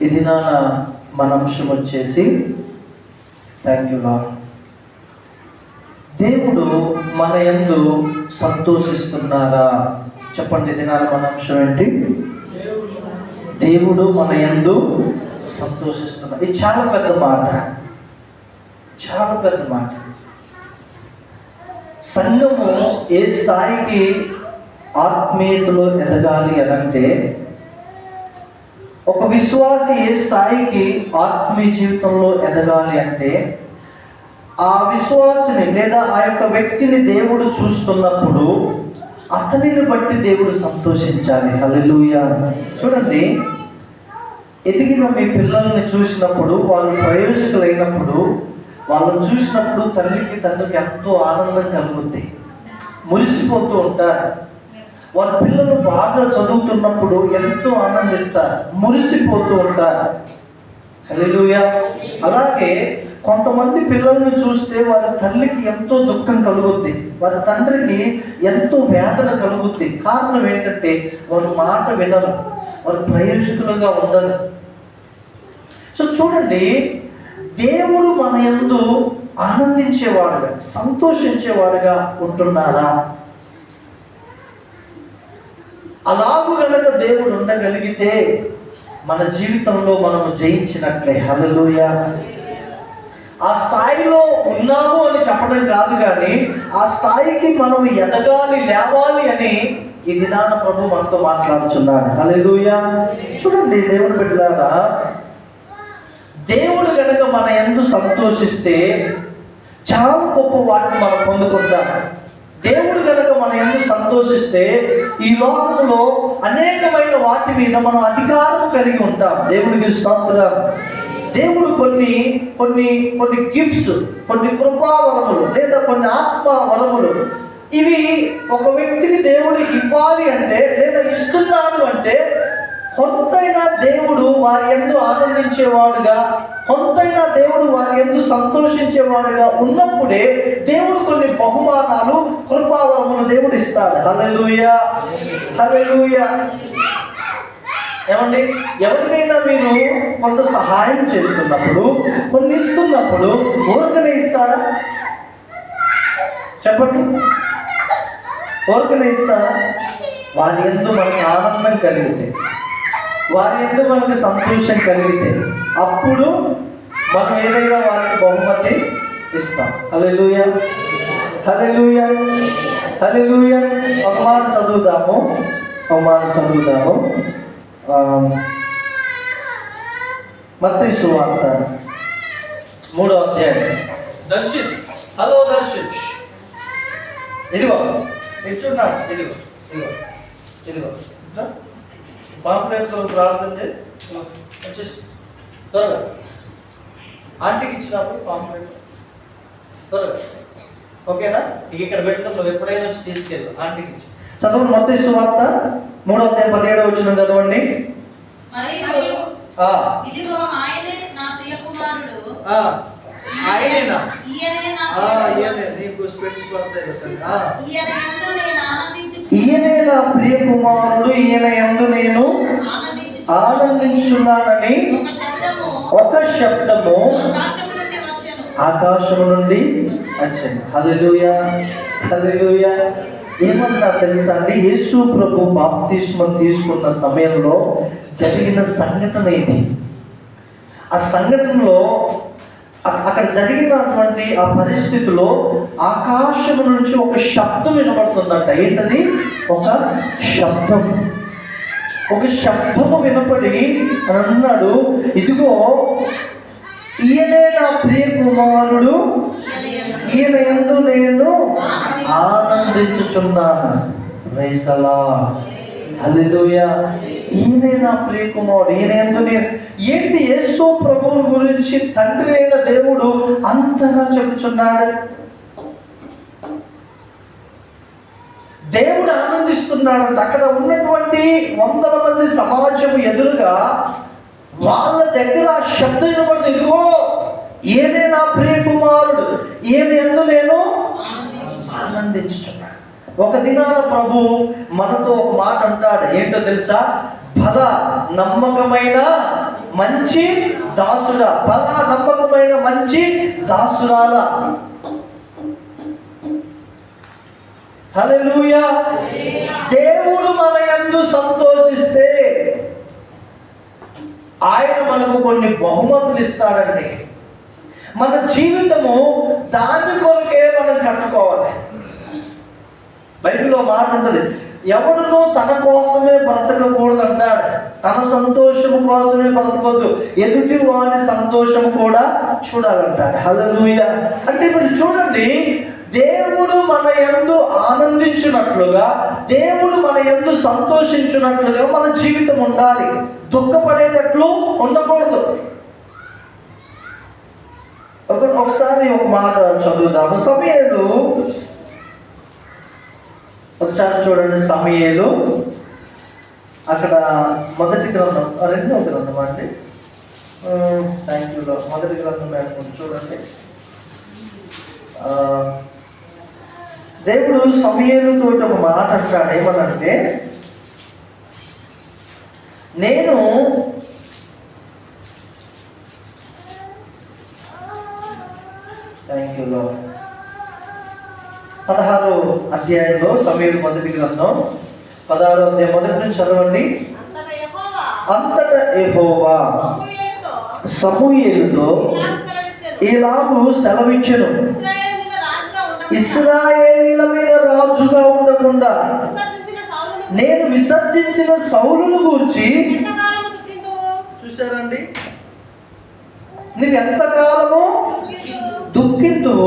ఈ దినాన మన అంశం వచ్చేసి థ్యాంక్ యూ లాడ్ దేవుడు మన యందు సంతోషిస్తున్నారా? చెప్పండి దినాల మన అంశం ఏంటి? దేవుడు మన యందు సంతోషిస్తున్నారు ఇది చాలా పెద్ద మాట. చాలా పెద్ద మాట. సంఘము ఏ స్థాయికి ఆత్మీయతలో ఎదగాలి అనంటే ఒక విశ్వాసి ఏ స్థాయికి ఆత్మీయ జీవితంలో ఎదగాలి అంటే ఆ విశ్వాసిని లేదా ఆ యొక్క వ్యక్తిని దేవుడు చూస్తున్నప్పుడు అతనిని బట్టి దేవుడు సంతోషించాలి. హల్లెలూయా. చూడండి ఎదిగిన మీ పిల్లల్ని చూసినప్పుడు వాళ్ళు ప్రయోజకులైనప్పుడు వాళ్ళని చూసినప్పుడు తల్లికి తండ్రికి ఎంతో ఆనందం కలుగుద్ది. మురిసిపోతూ ఉంటారు. వారి పిల్లలు బాగా చదువుతున్నప్పుడు ఎంతో ఆనందిస్తారు మురిసిపోతూ ఉంటారు. హల్లెలూయా. అలాగే కొంతమంది పిల్లల్ని చూస్తే వారి తల్లికి ఎంతో దుఃఖం కలుగుద్ది వారి తండ్రికి ఎంతో వేదన కలుగుద్ది. కారణం ఏంటంటే వారు మాట వినరు వారు ప్రయోజకులుగా ఉండరు. సో చూడండి దేవుడు మన ఎందు ఆనందించేవాడుగా సంతోషించేవాడుగా ఉంటున్నారా? అలాగు గనక దేవుడు ఉండగలిగితే మన జీవితంలో మనము జయించినట్లే. హలలోయ ఆ స్థాయిలో ఉన్నాము అని చెప్పడం కాదు కానీ ఆ స్థాయికి మనం ఎదగాలి లేవాలి అని ఈ దినాన ప్రభు మనతో మాట్లాడుచున్నాడు. హల్లెలూయ. చూడండి దేవుడు బిడ్డలారా దేవుడు గనక మన ఎందు సంతోషిస్తే చాలా గొప్ప వాటిని మనం పొందుకుంటాం. దేవుడు కనుక మన ఎందుకు సంతోషిస్తే ఈ లోకంలో అనేకమైన వాటి మీద మనం అధికారం కలిగి ఉంటాం. దేవుడికి స్తోత్రం. దేవుడు కొన్ని కొన్ని కొన్ని గిఫ్ట్స్ కొన్ని కృపావరములు లేదా కొన్ని ఆత్మ వరములు ఇవి ఒక వ్యక్తికి దేవుడు ఇవ్వాలి అంటే లేదా ఇస్తున్నాడు అంటే కొంతైనా దేవుడు వారి ఎందు ఆనందించేవాడుగా కొంతైనా దేవుడు వారి ఎందు సంతోషించేవాడుగా ఉన్నప్పుడే దేవుడు కొన్ని బహుమానాలు కృపావరమును దేవుడు ఇస్తాడు హల్లెలూయా! హల్లెలూయా! ఏమండి? ఎవరికైనా మీరు కొంత సహాయం చేస్తున్నప్పుడు కొన్ని ఇస్తున్నప్పుడు ఊరకనే ఇస్తారా? చెప్పండి. ఊరకనే ఇస్తారా? వారి ఎందు మనకి ఆనందం కలిగితే. వారి ఎందు మనకు సంతోషం కలిగితే అప్పుడు మనం ఏదైనా వారికి బహుమతి ఇస్తాం. హలెలుయ హలెలుయ హలెలుయ ఒక మాట చదువుదాము. ఒక మాట చదువుదాము. మత్తి సువార్త మూడో అధ్యాయం. దర్శిత్ హలో దర్శిత్ ఇదిగో. ఇది ఇదిగో. ఇదిగో. ఇదిగో. పాంప్లెట్తో ప్రార్థన చేయి వచ్చేసి త్వరగా. ఆంటీకి ఇచ్చినప్పుడు పాంప్లెట్ త్వరగా. ఓకేనా? ఇక ఇక్కడ పెడతాం నువ్వు ఎప్పుడైనా వచ్చి తీసుకెళ్ళు ఆంటీకి ఇచ్చి. చదవండి మొత్తం సువార్త మూడో అధ్యాయం పదిహేడో వచ్చిన చదవండి. ఇదిగో ఆయనే నా ప్రియ కుమారుడు. ఆ, ఆయనేనా? ఈయనే నా ఆ, ప్రియ ఈయనే. నీకు స్పెట్స్ పడతాయి. ఈయన నేను ఈయనే నా ప్రియ కుమారుడు ఈయన ఎందు నేను ఆనందించు ఆనందించున్నానని ఒక శబ్దము ఆకాశము నుండి వచ్చింది హల్లెలూయా హల్లెలూయా. ఏమన్నా తెలుసా అండి? యేసు ప్రభు బాప్తిస్మం తీసుకున్న సమయంలో జరిగిన సంఘటన ఇది. ఆ సంఘటనలో అక్కడ జరిగినటువంటి ఆ పరిస్థితిలో ఆకాశము నుంచి ఒక శబ్దం వినపడుతుందంట. ఏంటది? ఒక శబ్దం. ఒక శబ్దము వినపడి అన్నాడు. ఇదిగో ఈయనే నా ప్రియ కుమారుడు. ఈయన ఎందు నేను ఆనందించుచున్నాను. రైసలా హల్లెలూయా. ఈయనే నా ప్రియ కుమారుడు ఈయన ఎంతో నేను. ఏంటి యేసో ప్రభువు గురించి తండ్రి అయిన దేవుడు అంతగా చెబుతున్నాడు? దేవుడు ఆనందిస్తున్నాడంట. అక్కడ ఉన్నటువంటి వందల మంది సమాజం ఎదురుగా వాళ్ళ దగ్గర ఆ శబ్దం వినబడుతుంది. ఇదిగో ఈయనే నా ప్రియ కుమారుడు ఈయన ఎందు నేను ఆనందించుచున్నాడు ఒక దినాన ప్రభు మనతో ఒక మాట అంటాడు. ఏంటో తెలుసా? బల నమ్మకమైన మంచి దాసుల. బల నమ్మకమైన మంచి దాసురాల. హల్లెలూయా. దేవుడు మన ఎందు సంతోషిస్తే ఆయన మనకు కొన్ని బహుమతులు ఇస్తాడండి. మన జీవితము దాని కొరకే మనం కట్టుకోవాలి. బైబిల్లో మాట ఉంటుంది. ఎవడును తన కోసమే బ్రతకకూడదు అంటాడు. తన సంతోషము కోసమే బ్రతకొద్దు. ఎదుటి వాని సంతోషము కూడా చూడాలంటాడు. హలలుయ అంటే ఇప్పుడు చూడండి దేవుడు మన ఎందు ఆనందించినట్లుగా దేవుడు మన ఎందు సంతోషించినట్లుగా మన జీవితం ఉండాలి. దుఃఖపడేటట్లు ఉండకూడదు. ఒక ఒకసారి ఒక మాట చదువుదాము సమయంలో ఒకసారి చూడండి సమయాలు. అక్కడ మొదటి గ్రంథం రెండో గ్రంథం అండి. థ్యాంక్ యూ మొదటి గ్రంథం వేసుకొని చూడండి. దేవుడు సమయలతో ఒక మాట అంటాడు. ఏమనంటే నేను థ్యాంక్ యూ లో పదహారు అధ్యాయంలో సమీరు మొదటి గ్రంథం. పదహారు అధ్యాయం మొదటి నుంచి చదవండి. అంతటా సమూయేలుతో. సమూయేలుతో ఇలాగ సెలవిచ్చెను. సెలవిచ్చెను. ఇశ్రాయేలు మీద రాజుగా ఉండకుండా. ఇస్రాయేలీల మీద రాజుగా ఉండకుండా. నేను విసర్జించిన సౌలును గూర్చి? చూసారండి నీవు ఎంతకాలము దుఃఖింతు.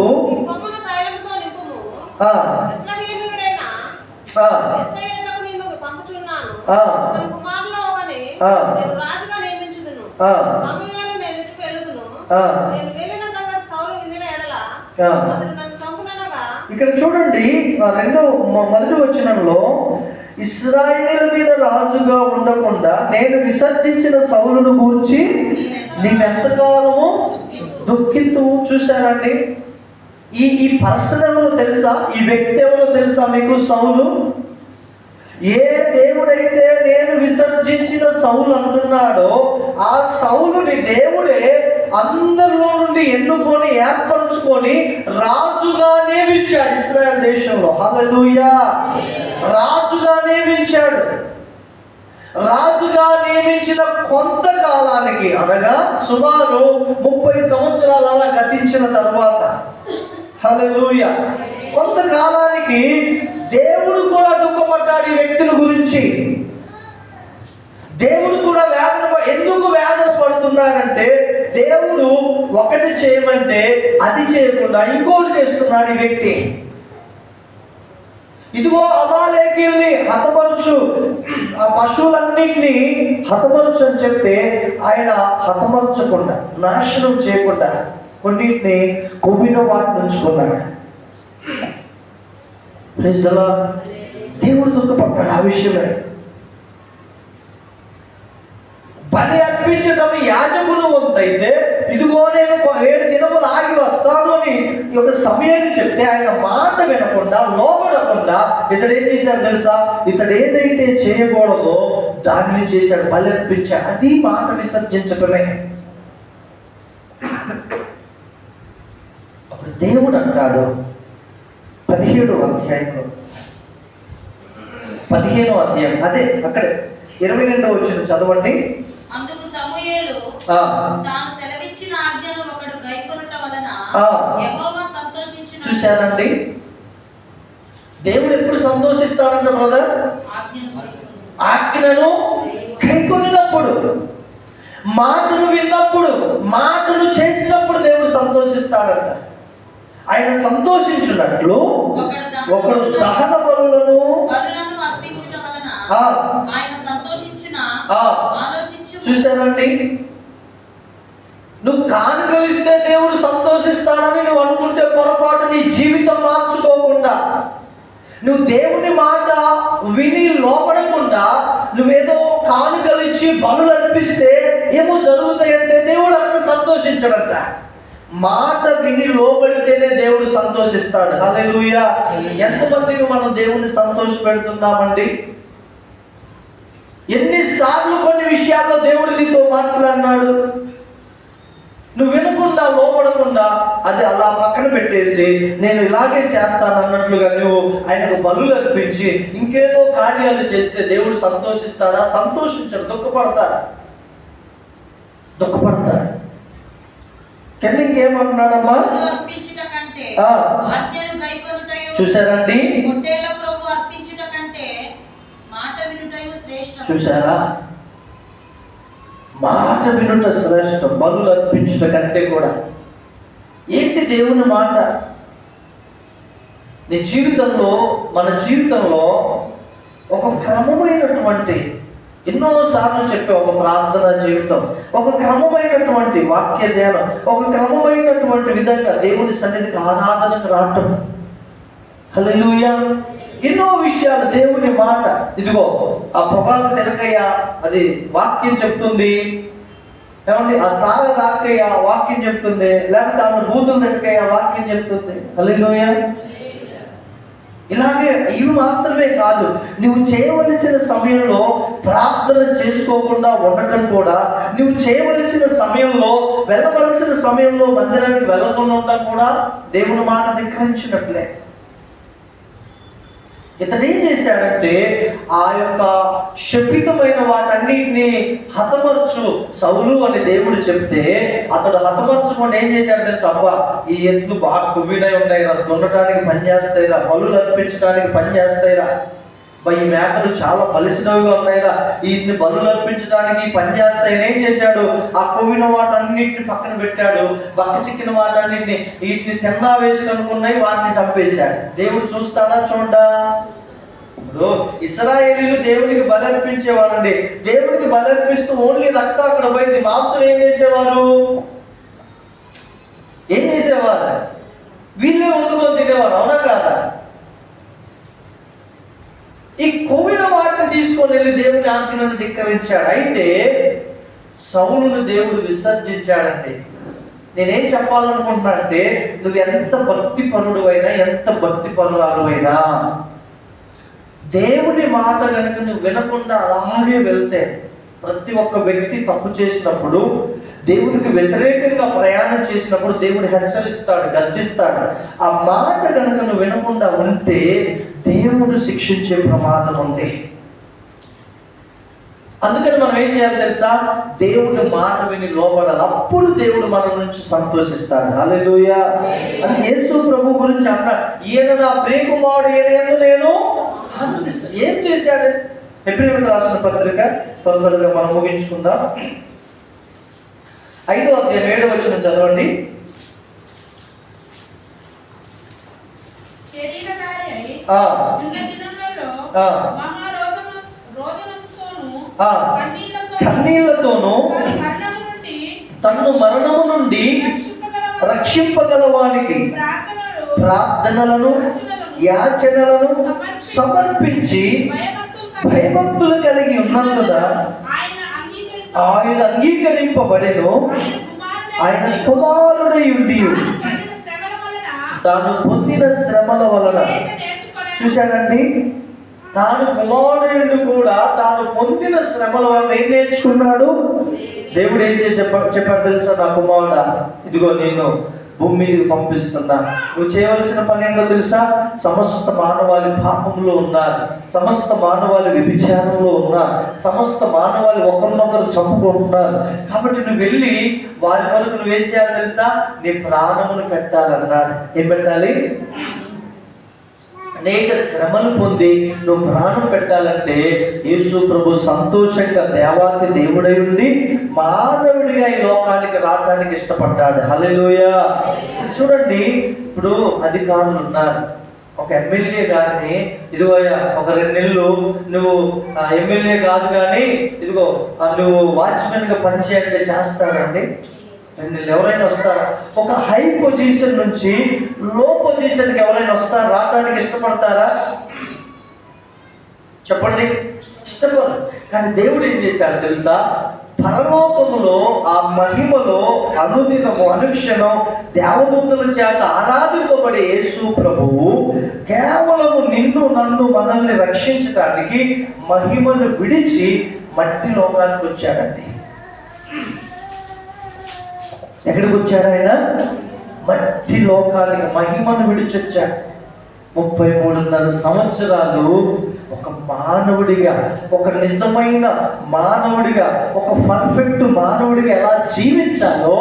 ఇక్కడ చూడండి రెండో మొదటి వచనంలో ఇస్రాయేల్ మీద రాజుగా ఉండకుండా నేను విసర్జించిన సౌలును గూర్చి నీవెంతకాలము దుఃఖింతు చూశారండి? ఈ ఈ పర్సన్ ఎవరో తెలుసా? ఈ వ్యక్తి ఎవరో తెలుసా మీకు సౌలు? ఏ దేవుడైతే నేను విసర్జించిన సౌలు అంటున్నాడో ఆ సౌలుని దేవుడే అందరిలో నుండి ఎన్నుకొని ఏర్పరచుకొని రాజుగా నియమించాడు ఇస్రాయల్ దేశంలో. హలలుయా రాజుగా నియమించాడు. రాజుగా నియమించిన కొంతకాలానికి అనగా సుమారు ముప్పై సంవత్సరాల అలా గతించిన తర్వాత హల్లెలూయా. కొంతకాలానికి దేవుడు కూడా దుఃఖపడ్డాడు ఈ వ్యక్తుల గురించి. దేవుడు కూడా వేదన ఎందుకు వేదన పడుతున్నాడంటే దేవుడు ఒకటి చేయమంటే అది చేయకుండా ఇంకోటి చేస్తున్నాడు ఈ వ్యక్తి. ఇదిగో అమాలేకీల్ని హతపరచు ఆ పశువులన్నింటినీ హతపరచు అని చెప్తే ఆయన హతమరచకుండా నాశనం చేయకుండా కొన్నింటిని కొవ్విన వాటిని ఉంచుకున్నాడు Praise దేవుడు దుఃఖపడ్డాడు. ఆ విషయమే. బలి అర్పించడం యాజకులు వంతైతే ఇదిగో నేను ఏడు దినములు ఆగి వస్తాను అని ఈ యొక్క సమయాన్ని చెప్తే ఆయన మాట వినకుండా లోపడకుండా ఇతడు ఏం చేశాడు తెలుసా? ఇతడు ఏదైతే చేయకూడదో దాన్ని చేశాడు. బలి అర్పించాడు అది మాట విసర్జించటమే. దేవుడు అంటాడు పదిహేడు అధ్యాయంలో. పదిహేనో అధ్యాయం. అదే అక్కడే. ఇరవై రెండో వచ్చిన చదవండి. అందుకు సమూయేలు ఆ, తాను సెలవిచ్చిన ఆజ్ఞను ఒకడు గైకొనుట వలన ఆ. యెహోవా సంతోషించిన. చూశారండి? దేవుడు ఎప్పుడు సంతోషిస్తాడంట బ్రదర్. ఆజ్ఞను కైకొనినప్పుడు మాటను విన్నప్పుడు మాటను చేసినప్పుడు దేవుడు సంతోషిస్తాడంట. ఆయన సంతోషించున్నట్లు ఒకడు దహన బలులను- చూశారండి నువ్వు కానుకలిస్తే దేవుడు సంతోషిస్తాడని నువ్వు అనుకుంటే పొరపాటు నీ జీవితం మార్చుకోకుండా నువ్వు దేవుని మాట విని లోపడకుండా నువ్వేదో కానుకలిచ్చి బలులు అర్పిస్తే ఏమో జరుగుతాయంటే దేవుడు అక్కడ సంతోషించడంట. మాట విని లోబడితేనే దేవుడు సంతోషిస్తాడు. హల్లెలూయా. ఎంతమందిని మనం దేవుణ్ణి సంతోష పెడుతున్నామండి? ఎన్నిసార్లు కొన్ని విషయాల్లో దేవుడు నీతో మాట్లాడినాడు. నువ్వు వినకుండా లోపడకుండా అది అలా పక్కన పెట్టేసి నేను ఇలాగే చేస్తాను అన్నట్లుగా నువ్వు ఆయనకు బలులు అర్పించి ఇంకేదో కార్యాలు చేస్తే దేవుడు సంతోషిస్తాడా? సంతోషించడు దుఃఖపడతాడు. దుఃఖపడతాడు. కింద ఇంకేమంటున్నాడమ్మా? చూసారండి చూసారా మాట వినుట శ్రేష్టం బలు అర్పించుట కంటే కూడా. ఏంటి దేవుని మాట? నీ జీవితంలో మన జీవితంలో ఒక క్రమమైనటువంటి ఎన్నోసార్లు చెప్పే ఒక ప్రార్థన జీవితం ఒక క్రమమైనటువంటి వాక్య ధ్యానం ఒక క్రమమైనటువంటి విధంగా దేవుని సన్నిధికి ఆరాధనకు రావటం. హలోయ ఎన్నో విషయాలు దేవుని మాట. ఇదిగో ఆ పొగాకు తినకయ్య అది వాక్యం చెప్తుంది. ఏమండి? ఆ సార దాకయ్య వాక్యం చెప్తుంది. లేకపోతే ఆ బూతులు తినకయ్య వాక్యం చెప్తుంది. హలోయ ఇలాగే ఇవి మాత్రమే కాదు నువ్వు చేయవలసిన సమయంలో ప్రార్థన చేసుకోకుండా ఉండటం కూడా నువ్వు చేయవలసిన సమయంలో వెళ్ళవలసిన సమయంలో మందిరానికి వెళ్ళకుండా ఉండటం కూడా దేవుని మాట ధిక్కరించినట్లే. ఇతడు ఏం చేశాడంటే ఆ యొక్క శపితమైన వాటన్నిటిని హతమర్చు సౌలు అని దేవుడు చెప్తే అతడు హతమర్చుకొని ఏం చేశాడు తెలుసు? అవ్వ ఈ ఎత్తులు బాగా కువ్వినై ఉన్నాయిరా దున్నటానికి పనిచేస్తాయిరా బలు అర్పించడానికి పనిచేస్తాయిరా ఈ మేకలు చాలా బలిసినవిగా ఉన్నాయిరా వీటిని బలు అర్పించడానికి పనిచేస్తాయి. ఏం చేశాడు? ఆ కొవ్విన వాటన్నిటిని పక్కన పెట్టాడు. బక్క చిక్కిన వాటన్నిటిని వీటిని తిన్నా వేస్ట్ అనుకున్నాయి వాటిని చంపేశాడు. దేవుడు చూస్తాడా? చూడ్డా? ఇప్పుడు ఇస్రాయేలీలు దేవునికి బలి అర్పించేవారండి దేవునికి బలి అర్పిస్తూ ఓన్లీ రక్తం అక్కడ పోయింది. మాంసం ఏం చేసేవారు? ఏం చేసేవారు? వీళ్ళే వండుకొని తినేవారు. అవునా కాదా? ఈ కొవ్విన వాటిని తీసుకొని వెళ్ళి దేవుని ఆజ్ఞను ధిక్కరించాడు. అయితే సౌలును దేవుడు విసర్జించాడండి. నేనేం చెప్పాలనుకుంటున్నా అంటే నువ్వు ఎంత భక్తి పరుడు అయినా ఎంత భక్తి పరురాలు అయినా దేవుని మాట కనుక నువ్వు వినకుండా అలాగే వెళ్తే ప్రతి ఒక్క వ్యక్తి తప్పు చేసినప్పుడు దేవుడికి వ్యతిరేకంగా ప్రయాణం చేసినప్పుడు దేవుడు హెచ్చరిస్తాడు గద్దిస్తాడు. ఆ మాట కనుక నువ్వు వినకుండా ఉంటే దేవుడు శిక్షించే ప్రమాదం ఉంది. అందుకని మనం ఏం చేయాలి తెలుసా? దేవుడి మాట విని లోపడాలి అప్పుడు దేవుడు మన నుంచి సంతోషిస్తాడు. అలెలుయ అని యేసు ప్రభు గురించి అన్నాడు. ఈయన నా ప్రియకుమారుడు ఈయన నేను ఆనందిస్తాను ఏం చేశాడు? ఎబ్రిల్ రాసిన పత్రిక తొందరగా మనం ముగించుకుందాం. ఐదో అధ్యాయం ఏడు వచ్చిన చదవండి. కన్నీళ్ళతోనూ తన్ను మరణము నుండి రక్షింపగల రక్షింపగల వానికి ప్రార్థనలు ప్రార్థనలను యాచనలను సమర్పించి భయభక్తులు కలిగి ఉన్నందున ఆయన అంగీకరింప ఆయన అంగీకరింపబడెను. ఆయన కుమారుడై ఉండి, తాను పొందిన శ్రమల వలన. చూశాడండి? తాను కుమారుడు కూడా తాను పొందిన శ్రమల వలన ఏం నేర్చుకున్నాడు? దేవుడు ఏం చేసి చెప్ప చెప్పాడు తెలుసా నా కుమారుడా? ఇదిగో నేను భూమి మీదకి పంపిస్తున్నా. నువ్వు చేయవలసిన పని ఏంటో తెలుసా? సమస్త మానవాళి పాపంలో ఉన్నారు. సమస్త మానవాళి వ్యభిచారంలో ఉన్నారు. సమస్త మానవాళి ఒకరినొకరు చంపుకుంటున్నారు. కాబట్టి నువ్వు వెళ్ళి వారి వరకు నువ్వేం చేయాలి తెలుసా? నీ ప్రాణమును పెట్టాలన్నాడు. ఏం పెట్టాలి? అనేక శ్రమలు పొంది నువ్వు ప్రాణం పెట్టాలంటే యేసు ప్రభు సంతోషంగా దేవాతి దేవుడై ఉండి మానవుడిగా ఈ లోకానికి రావడానికి ఇష్టపడ్డాడు. హల్లెలూయ. చూడండి ఇప్పుడు అధికారులు ఉన్నారు. ఒక ఎమ్మెల్యే గారిని ఇదిగో ఒక రెండు నెలలు నువ్వు ఆ, ఎమ్మెల్యే కాదు కానీ ఇదిగో నువ్వు వాచ్మెన్గా చేస్తాడండి వీళ్ళు ఎవరైనా వస్తారా? ఒక హై పొజిషన్ నుంచి లో పొజిషన్కి ఎవరైనా వస్తారా? రావడానికి ఇష్టపడతారా? చెప్పండి. ఇష్టపడరు. కానీ దేవుడు ఏం చేశాడు తెలుసా? పరలోకములో ఆ మహిమలో అనుదినము అనుక్షణం దేవదూతల చేత ఆరాధింపబడే యేసు ప్రభువు కేవలము నిన్ను నన్ను మనల్ని రక్షించడానికి మహిమను విడిచి మట్టి లోకానికి వచ్చాడండి. ఎక్కడికి వచ్చారు ఆయన? మట్టి లోకానికి మహిమను విడిచొచ్చాడు ముప్పై మూడున్నర సంవత్సరాలు ఒక మానవుడిగా ఒక నిజమైన మానవుడిగా ఒక పర్ఫెక్ట్ మానవుడిగా ఎలా జీవించాలో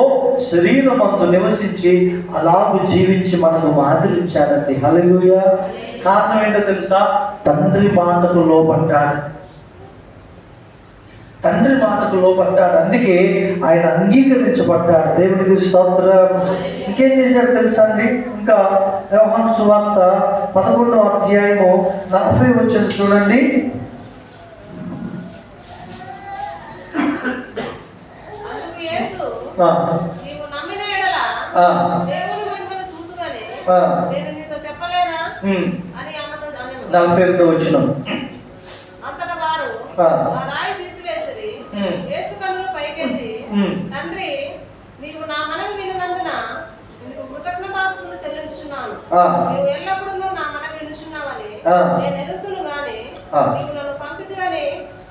శరీరం అంత నివసించి అలాగూ జీవించి మనకు మాదిరించాడండి హల్లెలూయ కారణం ఏంటో తెలుసా? తండ్రి మాటకు లోపడ్డాడు తండ్రి మాటకు లోపడ్డాడు అందుకే ఆయన అంగీకరించబడ్డాడు. దేవునికి స్తోత్రం. ఇంకేం చేశాడు తెలుసా అండి? ఇంకా వ్యవహాన్ సువార్త పదకొండవ అధ్యాయము నలభై వచ్చేది చూడండి. అందుకు యేసు ఆ, నీవు నమ్మిన ఎడల ఆ, దేవుని మహిమను చూతుగానే ఆ. నేను నీతో చెప్పలేదా ఉమ్, అని ఆమెతో అనెను. నలభై ఒకటో వచ్చిన అంతటా వారు ఆ. ఆ రాయి తీసివేసిరి ఉమ్. యేసు కన్నులు పైకెత్తి ఉమ్. తండ్రి నీవు నా మనవి వినినందున నీకు కృతజ్ఞతాస్తులు చెల్లించుచున్నాను ఆ. నీవు ఎల్లప్పుడూ నా మనవి వినుచున్నావని ఆ. నేను ఎరుగుతును గాని ఆ. నీవు నన్ను పంపితు గాని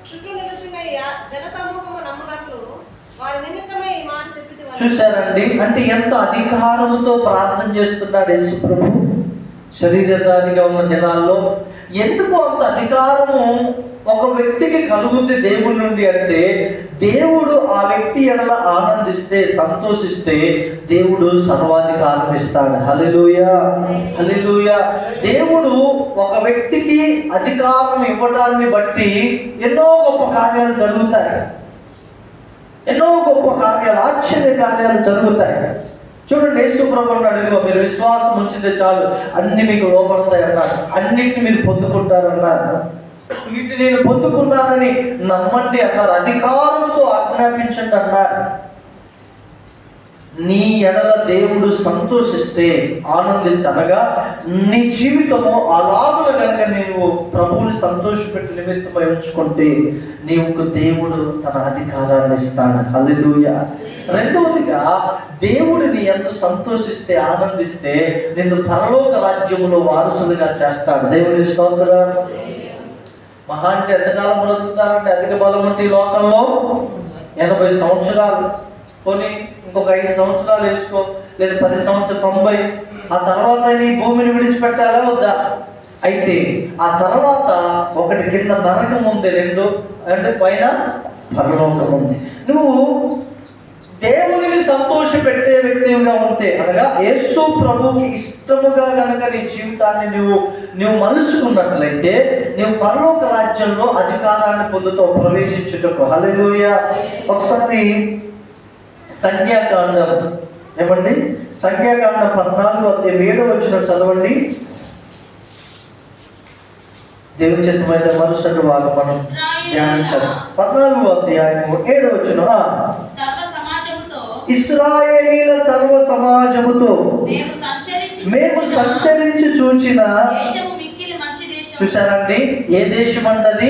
చుట్టూ నిలుచున్న ఈ ఆ- జన సమూహము నమ్మునట్లు వారి నిమిత్తమే ఈ మాట చెప్పిది చూశారండి అంటే ఎంత అధికారముతో ప్రార్థన చేస్తున్నాడు యేసు ప్రభు శరీరధారిగా ఉన్న దినాల్లో ఎందుకు అంత అధికారము ఒక వ్యక్తికి కలుగుతుంది దేవుడి నుండి అంటే దేవుడు ఆ వ్యక్తి ఎడల ఆనందిస్తే సంతోషిస్తే దేవుడు సర్వాధికారం ఇస్తాడు. హలిలుయ హలిలుయ దేవుడు ఒక వ్యక్తికి అధికారం ఇవ్వడాన్ని బట్టి ఎన్నో గొప్ప కార్యాలు జరుగుతాయి. ఎన్నో గొప్ప కార్యాలు ఆశ్చర్య కార్యాలు జరుగుతాయి. చూడండి యేసు ప్రభు అన్నాడు "ఇదిగో మీరు విశ్వాసం ఉంచితే చాలు. అన్ని మీకు లోపడతాయి అన్నారు అన్నిటిని మీరు పొందుకుంటారన్నారు. వీటిని నేను పొందుకున్నానని నమ్మండి అన్నారు. అధికారంతో ఆజ్ఞాపించండి అన్నారు. నీ ఎడల దేవుడు సంతోషిస్తే ఆనందిస్తే అనగా నీ జీవితము అలాగున కనుక నీవు ప్రభువుని సంతోషపెట్టి నిమిత్తమై ఉంచుకుంటే నీవుకు దేవుడు తన అధికారాన్ని ఇస్తాడు. హల్లెలూయ. రెండవదిగా దేవుడు నీ ఎంత సంతోషిస్తే ఆనందిస్తే నిన్ను పరలోక రాజ్యములో వారసులుగా చేస్తాడు. దేవుని స్తోత్రం. మహా అంటే ఎంతకాలం బ్రతుకుతారంటే అధిక బలం ఉంటే ఈ లోకంలో? ఎనభై సంవత్సరాలు. కొని ఇంకొక ఐదు సంవత్సరాలు వేసుకో లేదా పది సంవత్సరాలు తొంభై. ఆ తర్వాత నీ భూమిని విడిచిపెట్టాలా వద్దా? అయితే ఆ తర్వాత ఒకటి కింద నరకం ఉంది రెండు. అంటే పైన పరలోకం ఉంది. నువ్వు దేవునిని సంతోష పెట్టే వ్యక్తిగా ఉంటే అనగా యేసు ప్రభువుకి ఇష్టముగా గనక నీ జీవితాన్ని నువ్వు నువ్వు మలుచుకున్నట్లయితే నువ్వు పరలోక రాజ్యంలో అధికారాన్ని పొందుతావు ప్రవేశించుటకు. హల్లెలూయ. ఒకసారి సంఖ్యాకాండం ఏమండి? సంఖ్యాకాండం పద్నాలుగు అధ్యాయం ఏడు వచ్చిన చదవండి. దేవుని చిత్తమైన మరుసటి వారు మనం ధ్యానించాలి. పద్నాలుగు అధ్యాయము ఏడు వచ్చిన ఇస్రాయేలీల సర్వ సమాజముతో మేము సంచరించి చూచిన చూశారండి? ఏ దేశం అంటది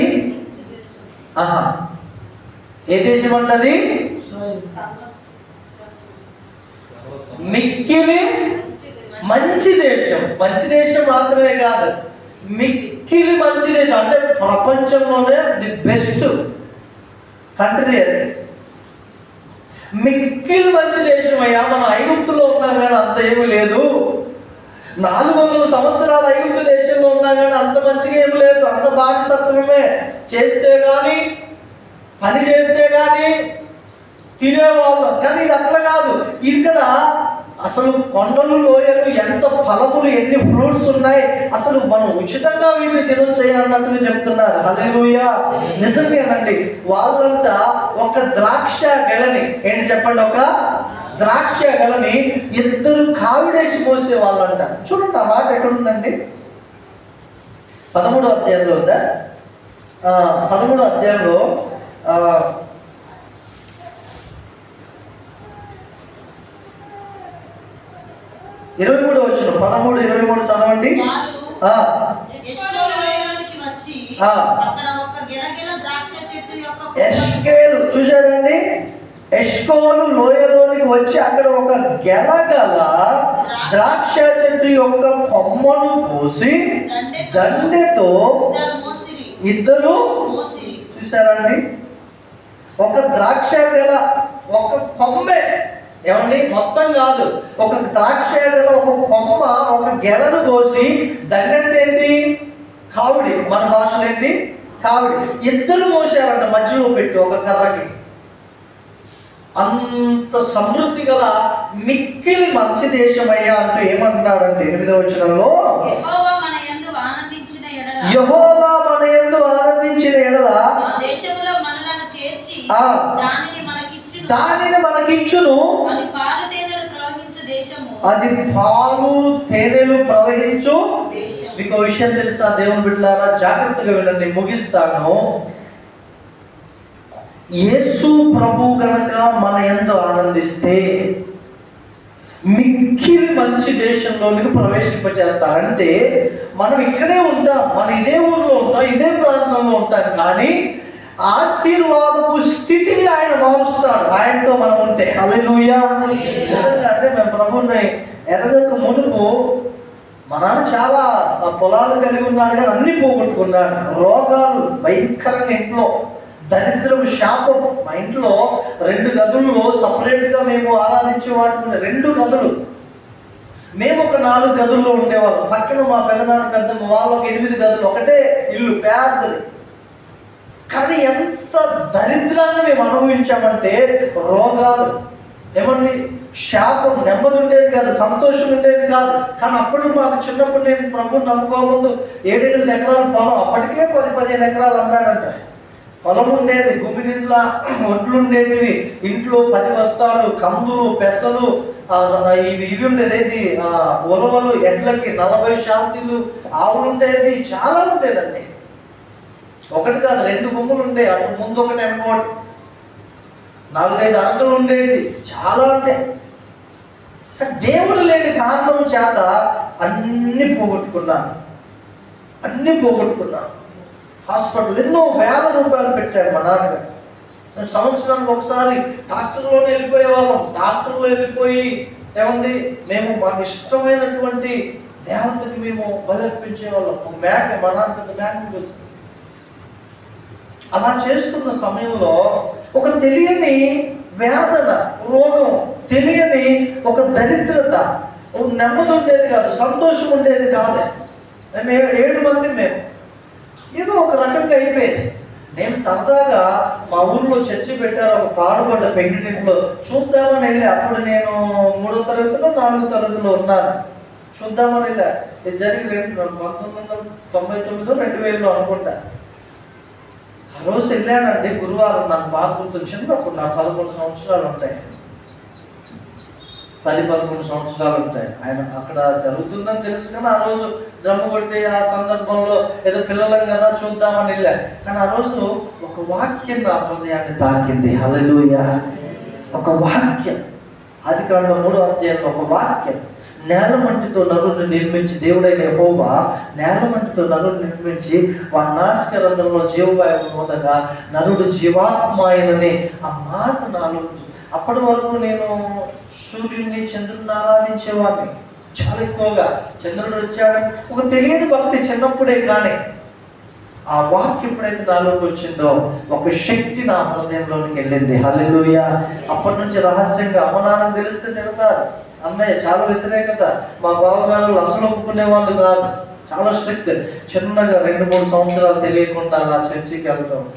ఆహా. ఏ దేశం అంటది మిక్కిలి మంచి దేశం. మంచి దేశం మాత్రమే కాదు. మిక్కిలి మంచి దేశం. అంటే ప్రపంచంలోనే ది బెస్ట్ కంట్రీ అది. మిక్కిలి మంచి దేశం అయ్యా మనం ఐగుప్తులో ఉన్నాం కానీ అంత ఏమీ లేదు. నాలుగు వందల సంవత్సరాలు ఐగుప్తు దేశంలో ఉన్నా కానీ అంత మంచిగా ఏమి లేదు. అంత బానిసత్వమే చేస్తే కానీ పని చేస్తే కానీ తినేవాళ్ళం. కానీ ఇది అట్లా కాదు. ఇక్కడ అసలు కొండలు లోయలు ఎంత ఫలములు ఎన్ని ఫ్రూట్స్ ఉన్నాయి? అసలు మనం ఉచితంగా వీటిని తినొచ్చయ్యా అన్నట్టుగా చెప్తున్నారు. హల్లెలూయ. నిజమేనండి వాళ్ళంట ఒక ద్రాక్ష గెలని ఏంటి చెప్పండి ఒక? ద్రాక్ష గెలని ఇద్దరు కావిడేసి మోసే వాళ్ళంట చూడండి ఆ మాట ఎక్కడుందండి? పదమూడో అధ్యాయంలో ఉందా? పదమూడో అధ్యాయంలో ఇరవై మూడు వచ్చిన పదమూడు ఇరవై మూడు చదవండి. ఆ, ఎష్కోలు లోయలోనికి వచ్చి. అక్కడ ఒక ఎష్కేలు లోయలోనికి వచ్చి అక్కడ ఒక గెలగల ద్రాక్ష చెట్టు యొక్క కొమ్మను కోసి దండెతో ఇద్దరు చూశారండి? ఒక ద్రాక్ష గెల ఒక కొమ్మే ఏమండి? మొత్తం కాదు. ఒక ద్రాక్ష ఒక కొమ్మ ఒక గెలను కోసి దండ అంటే ఏంటి కావుడి. మన భాషలో ఏంటి? కావుడి. ఇద్దరు మోసారంట మధ్యలో పెట్టి ఒక కర్రకి. అంత సమృద్ధి గల మిక్కిలి మంచి దేశమయ్యా అంటూ ఏమంటున్నాడంటే ఎనిమిదవ వచనంలో? యెహోవా మన యందు ఆనందించిన ఎడల. మన ఆ. దానిని మనకిచ్చును దానిని మనకిచ్చును. అది పాలు తేనెలు ప్రవహించు దేశము. అది పాలు తేనెలు ప్రవహించు మీకు విషయం తెలుసా? దేవుని బిడ్డలారా జాగ్రత్తగా వినండి ముగిస్తాను. యేసు ప్రభు గనక మన ఎందు ఆనందిస్తే మిక్కిలి మంచి దేశంలోనికి ప్రవేశింపచేస్తారంటే మనం ఇక్కడే ఉంటాం మన ఇదే ఊర్లో ఉంటాం ఇదే ప్రాంతంలో ఉంటాం కానీ ఆశీర్వాదపు స్థితిని ఆయన మారుస్తాడు ఆయనతో మనం ఉంటే. అలెలుయా నిజంగా అంటే మేము ప్రభుని ఎరగక మునుపు మా నాన్న చాలా ఆ, పొలాలు కలిగి ఉన్నాడు కానీ అన్ని పోగొట్టుకున్నాడు. రోగాలు భయంకరంగా ఇంట్లో దరిద్రం శాపం. మా ఇంట్లో రెండు గదుల్లో సపరేట్గా మేము ఆరాధించే వాటికి రెండు గదులు. మేము ఒక నాలుగు గదుల్లో ఉండేవాళ్ళం. పక్కన మా పెదనాన్న పెద్దమ్మ వాళ్ళు ఒక ఎనిమిది గదులు. ఒకటే ఇల్లు పెద్దది. కానీ ఎంత దరిద్రాన్ని మేము అనుభవించామంటే రోగాలు. ఏమండి? శాపం నెమ్మది ఉండేది కాదు సంతోషం ఉండేది కాదు. కానీ అప్పుడు మాకు చిన్నప్పుడు నేను ప్రభు నమ్ముకోముందు ఏడెనిమిది ఎకరాల పొలం అప్పటికే పది పదిహేను ఎకరాలు అమ్మాడంట. పొలం ఉండేది గుమి ఒడ్లు ఉండేటివి ఇంట్లో పది బస్తాలు కందులు పెసలు ఇవి ఇవి ఉండేది. ఆ, ఉలవలు ఎడ్లకి నలభై శాతీలు ఆవులు ఉండేది చాలా ఉండేదండి. ఒకటి కాదు రెండు గుమ్ములు ఉండే అటు ముందు ఒకటి అనుకోవటం నాలుగైదు అరకులు ఉండేవి. చాలా ఉంటాయి దేవుడు లేని కారణం చేత అన్ని పోగొట్టుకున్నాను. అన్ని పోగొట్టుకున్నాను. హాస్పిటల్ ఎన్నో వేల రూపాయలు పెట్టాడు మా నాన్నగారు. మేము సంవత్సరానికి ఒకసారి డాక్టర్లోనే వెళ్ళిపోయేవాళ్ళం. డాక్టర్లో వెళ్ళిపోయి ఏమండి మేము మాకు ఇష్టమైనటువంటి దేవతకి మేము బలర్పించేవాళ్ళం ఒక మేక మా నాన్న పెద్ద మేక వచ్చింది అలా చేస్తున్న సమయంలో ఒక తెలియని వేదన రోగం తెలియని ఒక దరిద్రత నెమ్మది ఉండేది కాదు సంతోషం ఉండేది కాదు. మేము ఏడు మంది మేము. ఏదో ఒక రకంగా అయిపోయేది. నేను సరదాగా మా ఊర్లో చర్చి పెట్టారు ఒక పాడుబడ్డ పెంకిటింట్లో చూద్దామని వెళ్ళి. అప్పుడు నేను మూడో తరగతిలో నాలుగో తరగతిలో ఉన్నాను. చూద్దామని వెళ్ళా. ఇది జరిగి రెండు పంతొమ్మిది వందల తొంభై తొమ్మిదో రెండు వేలలో అనుకుంటా. రోజు వెళ్ళానండి గురువారం నాకు బాగా గుర్తొచ్చింది. అప్పుడు నాకు పదకొండు సంవత్సరాలు ఉంటాయి. పది పదకొండు సంవత్సరాలు ఉంటాయి. ఆయన అక్కడ జరుగుతుందని తెలుసు కానీ ఆ రోజు డ్రమ్ము కొట్టి ఆ సందర్భంలో ఏదో పిల్లలం కదా చూద్దామని వెళ్ళా. కానీ ఆ రోజు ఒక వాక్యం నా హృదయాన్ని తాకింది. హల్లెలూయా. ఒక వాక్యం. అది కాకుండా మూడో అధ్యాయంలో ఒక వాక్యం. నేలమంటితో నరుని నిర్మించి దేవుడైన హోవా నేలమంటితో నరుడు నరుని నిర్మించి వాడి నాసిక రంధ్రంలో జీవవాయువు మోదగా నరుడు జీవాత్మాయనని ఆ మాట నాలో అప్పటి వరకు నేను సూర్యుడిని చంద్రుడిని ఆరాధించేవాడిని. చాలా ఎక్కువగా చంద్రుడు వచ్చాడని ఒక తెలియని భక్తి చిన్నప్పుడే కానీ ఆ వాక్యం ఎప్పుడైతే నాలోకి వచ్చిందో ఒక శక్తి నా హృదయంలోనికి వెళ్ళింది. హల్లెలూయా. అప్పటి నుంచి రహస్యంగా అమ్మ నాన్న తెలిస్తే చెడతారు అన్నయ్య చాలా వ్యతిరేకత. మా బావగారు అసలు ఒప్పుకునే వాళ్ళు కాదు. చాలా స్ట్రిక్ట్. చిన్నగా రెండు మూడు సంవత్సరాలు తెలియకుండా అలా చర్చికి వెళ్ళటం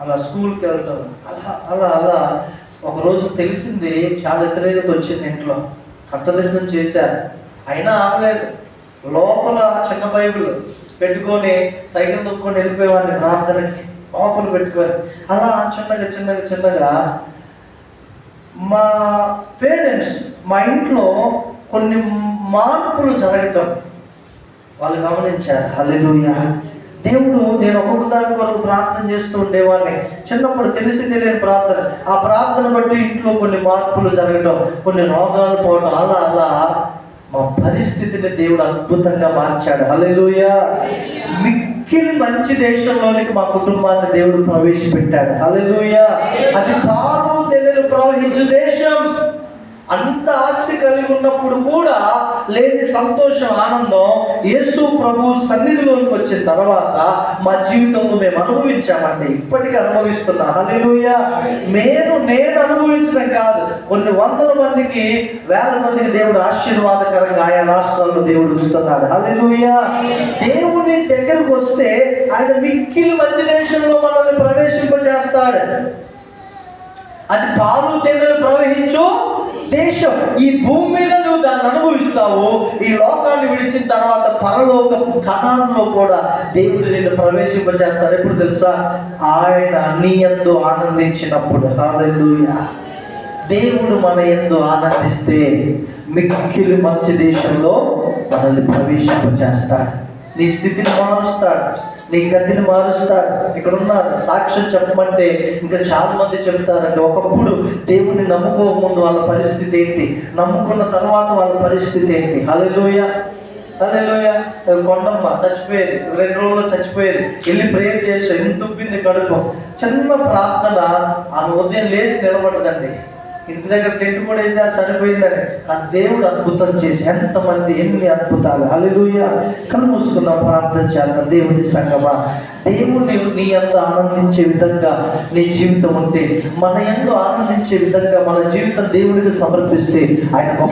అలా స్కూల్కి వెళ్ళటం అలా అలా అలా. ఒక రోజు తెలిసింది చాలా వ్యతిరేకత వచ్చింది ఇంట్లో. కట్టదిట్టం చేశారు అయినా ఆగలేదు లోపల చిన్న బైబిల్ పెట్టుకొని సైకిల్ తొక్కుని వెళ్ళిపోయేవాడిని ప్రార్థనకి. లోపల పెట్టుకొని. అలా చిన్నగా చిన్నగా చిన్నగా మా పేరెంట్స్ మా ఇంట్లో కొన్ని మార్పులు జరగటం. వాళ్ళు గమనించారు. హల్లెలూయా! దేవుడు నేను ఒక్కొక్క దాని కొరకు ప్రార్థన చేస్తూ ఉండేవాడిని. చిన్నప్పుడు తెలిసి తెలియని ప్రార్థన. ఆ ప్రార్థన బట్టి ఇంట్లో కొన్ని మార్పులు జరగటం కొన్ని రోగాలు పోవడం అలా అలా మా పరిస్థితిని దేవుడు అద్భుతంగా మార్చాడు. హల్లెలూయా! మిక్కిలి మంచి దేశంలోనికి మా కుటుంబాన్ని దేవుడు ప్రవేశపెట్టాడు. హల్లెలూయా! అది పాలు ప్రవహించు దేశం. అంత ఆస్తి కలిగి ఉన్నప్పుడు కూడా లేని సంతోషం ఆనందం యేసు ప్రభు సన్నిధిలోనికి వచ్చిన తర్వాత మా జీవితంలో మేము అనుభవించామండి. ఇప్పటికీ అనుభవిస్తున్నా. హల్లెలూయా. నేను నేను అనుభవించడం కాదు. కొన్ని వందల మందికి వేల మందికి దేవుడు ఆశీర్వాదకరంగా ఆయా రాష్ట్రాల్లో దేవుడు ఇస్తున్నాడు. హల్లెలూయా. దేవుని దగ్గరకు వస్తే ఆయన మిక్కిలి మంచి దేశంలో మనల్ని ప్రవేశింపచేస్తాడు అది పాలు తేనెలు ప్రవహించు దేశం. ఈ భూమి మీద నువ్వు దాన్ని అనుభవిస్తావు. ఈ లోకాన్ని విడిచిన తర్వాత పరలోక కణాల్లో కూడా దేవుడు నిన్ను ప్రవేశింపజేస్తారు. ఎప్పుడు తెలుసా? ఆయన నీ ఎందు ఆనందించినప్పుడు. హల్లెలూయా. దేవుడు మన ఎందు ఆనందిస్తే మిక్కిలి మంచి దేశంలో మనల్ని ప్రవేశింపజేస్తాడు. నీ స్థితిని మారుస్తాడు. నీ గతిని మారుస్తాడు ఇక్కడ ఉన్నారు సాక్ష్యం చెప్పమంటే ఇంకా చాలా మంది చెప్తారంటే ఒకప్పుడు దేవుణ్ణి నమ్ముకోకముందు వాళ్ళ పరిస్థితి ఏంటి? నమ్ముకున్న తర్వాత వాళ్ళ పరిస్థితి ఏంటి? హలోయ హల్లెలూయ. కొండమ్మ చచ్చిపోయేది. రెండు రోజుల్లో చచ్చిపోయేది. వెళ్ళి ప్రేయర్ చేసి ఎంత ఉబ్బింది కడుపు. చిన్న ప్రార్థన ఆమె ఉదయం లేచి నిలబడదండి. ఇంటి దగ్గర టెంట్ కూడా వేసారు సరిపోయిందని. కానీ దేవుడు అద్భుతం చేసి ఎంతమంది ఎన్ని అద్భుతాలు. హల్లెలూయా. కళ్ళు మూసుకుందాం ప్రార్థన చేద్దాం. దేవుడి సంగమా. దేవుడిని నీ ఎంత ఆనందించే విధంగా నీ జీవితం ఉంటే మన ఎంతో ఆనందించే విధంగా మన జీవితం దేవుడికి సమర్పిస్తే ఆయన